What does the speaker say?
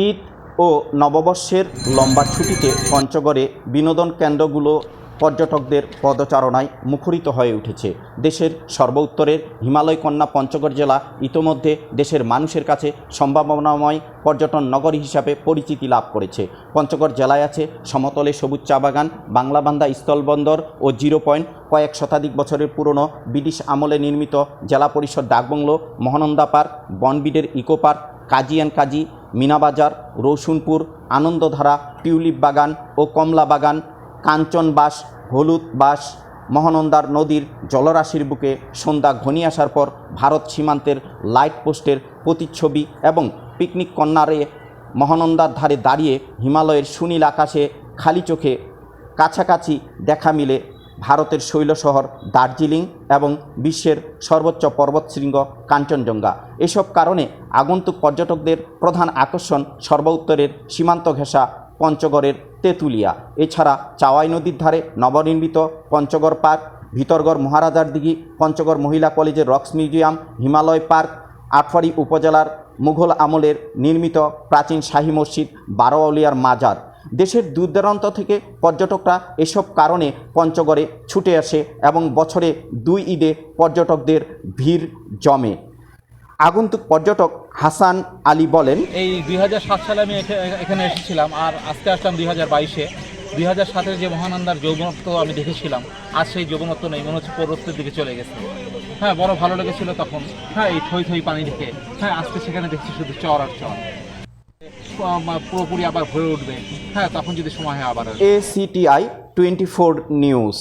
ঈদ ও নববর্ষের লম্বা ছুটিতে পঞ্চগড়ে বিনোদন কেন্দ্রগুলো পর্যটকদের পদচারণায় মুখরিত হয়ে উঠেছে। দেশের সর্ব উত্তরের হিমালয় কন্যা পঞ্চগড় জেলা ইতোমধ্যে দেশের মানুষের কাছে সম্ভাবনাময় পর্যটন নগরী হিসাবে পরিচিতি লাভ করেছে। পঞ্চগড় জেলায় আছে সমতলে সবুজ চা বাগান, বাংলাবান্ধা স্থলবন্দর ও জিরো পয়েন্ট কয়েক শতাধিক বছরের পুরনো ব্রিটিশ আমলে নির্মিত জেলা পরিষদ ডাকবাংলো, Mahananda park, বনবিডের eco park, Kazi and Kazi Minabazar, Rasunpur, Anandadhara, tulip বাগান ও কমলা বাগান কাঞ্চনবাস হলুদ বাস, মহানন্দার নদীর জলরাশির বুকে সন্ধ্যা ঘনিয়ে আসার পর ভারত সীমান্তের লাইট পোস্টের প্রতিচ্ছবি এবং পিকনিক কর্নারে মহানন্দার ধারে দাঁড়িয়ে হিমালয়ের সুনীল আকাশে খালি চোখে কাছাকাছি দেখা মিলে। ভারতের শৈলশহর দার্জিলিং এবং বিশ্বের সর্বোচ্চ পর্বতশৃঙ্গ কাঞ্চনজঙ্ঘা। এসব কারণে আগন্তুক পর্যটকদের প্রধান আকর্ষণ সর্বোত্তরের সীমান্ত ঘেঁষা পঞ্চগড়ের তেঁতুলিয়া। এছাড়া চাওয়াই নদীর ধারে নবনির্মিত পঞ্চগড় পার্ক, ভিতরগড় মহারাজার দিঘি, পঞ্চগড় মহিলা কলেজের রক্স মিউজিয়াম, হিমালয় পার্ক, আটফাড়ি উপজেলার মুঘল আমলের নির্মিত প্রাচীন শাহী মসজিদ, বারোয়ালিয়ার মাজার। দেশের দূর দূরান্ত থেকে পর্যটকরা এসব কারণে পঞ্চগড়ে ছুটে আসে এবং বছরে দুই ঈদে পর্যটকদের ভিড় জমে। আগন্তুক পর্যটক হাসান আলী বলেন, এই দুই হাজার সাত সালে আমি এখে- এখানে এসেছিলাম আর আজকে আসলাম দুই হাজার বাইশে। দুই হাজার সাতের যে মহানন্দার যৌবনত্ব আমি দেখেছিলাম, আজ সেই যৌবনত্ব নেই, মনে হচ্ছে পৌরত্বের দিকে চলে গেছে। হ্যাঁ বড় ভালো লেগেছিল তখন। হ্যাঁ এই থই থই পানি দেখে। হ্যাঁ আজকে সেখানে দেখছি শুধু চর আর চর। পুরোপুরি আবার ভরে উঠবে হ্যাঁ তখন যদি সময় হয় আবার। এসিটিআই টোয়েন্টি ফোর নিউজ